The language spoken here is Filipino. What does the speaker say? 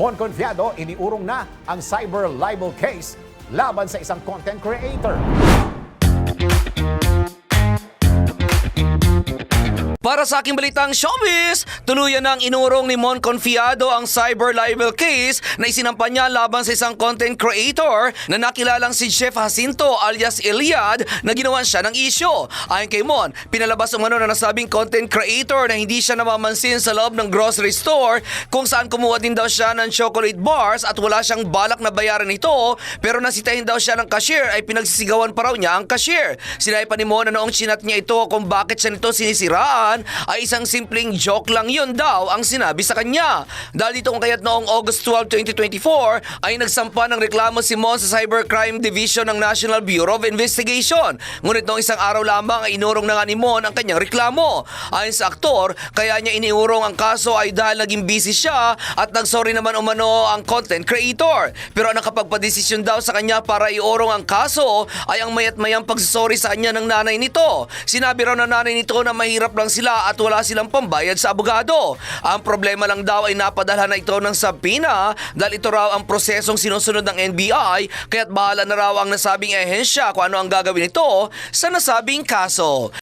Mon Confiado iniurong na ang cyber libel case laban sa isang content creator. Para sa aking balitang showbiz, tuluyan ng inurong ni Mon Confiado ang cyber libel case na isinampa niya laban sa isang content creator na nakilalang si Chef Jacinto alias Iliad na ginawan siya ng isyo. Ayon kay Mon, pinalabas umano na nasabing content creator na hindi siya namamansin sa loob ng grocery store kung saan kumuha din daw siya ng chocolate bars at wala siyang balak na bayaran ito pero nasitahin daw siya ng cashier ay pinagsisigawan pa raw niya ang cashier. Sinabi pa ni Mon na noong chinat niya ito kung bakit siya nito sinisiraan ay isang simpleng joke lang yun daw ang sinabi sa kanya. Dahil kung kaya't noong August 12, 2024 ay nagsampa ng reklamo si Mon sa Cybercrime Division ng National Bureau of Investigation. Ngunit noong isang araw lamang ay inurong na nga ni Mon ang kanyang reklamo. Ayon sa aktor, kaya niya iniurong ang kaso ay dahil naging busy siya at nagsorry naman umano ang content creator. Pero ang nakapagpadesisyon daw sa kanya para iurong ang kaso ay ang mayat mayang pagsasorry sa kanya ng nanay nito. Sinabi raw ng nanay nito na mahirap lang sila at wala silang pambayad sa abogado. Ang problema lang daw ay napadala na ito ng sabina dahil ito raw ang prosesong sinusunod ng NBI kaya't bahala na raw ang nasabing ehensya kung ano ang gagawin nito sa nasabing kaso.